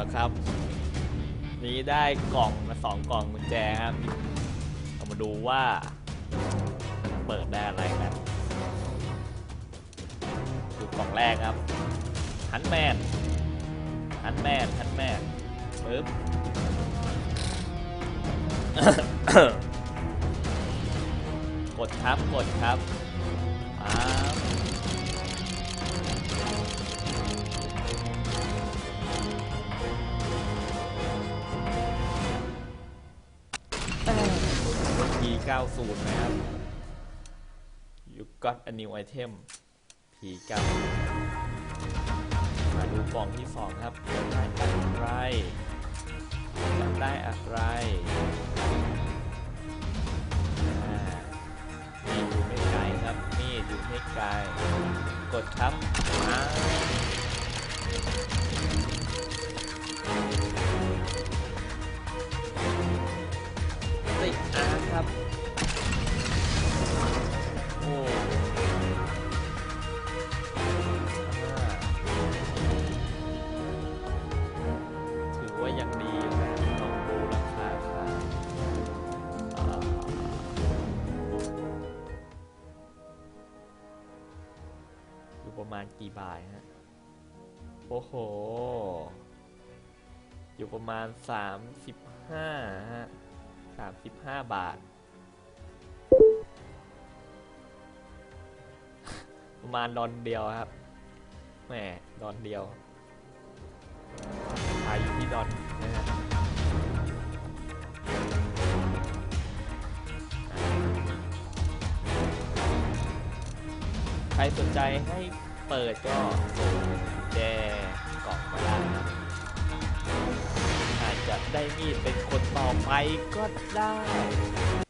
ละครับ นี้ได้กล่องมาสองกล่องกุญแจครับเรามาดูว่า เปิดได้อะไรกันดูกล่องแรกครับฮันแมนฮันแมนฮันแมนปึ๊บกดครับกดครับ 90 นะครับ you got a new item P9 มาดูกล่องที่สองครับจะได้อะไรจะได้อะไรอ่ามีอยู่ไม่ไกลครับมีอยู่ไม่ไกล กดครับมา ประมาณกี่บาทฮะ โอ้โห อยู่ประมาณ 35ฮะ35 บาท ประมาณดอนเดียวครับ แหมดอนเดียวขายอยู่ที่ดอนนะฮะ ใครสนใจให้เปิดก็แจกล่องมาได้อาจจะได้มีดเป็นคนต่อไปก็ได้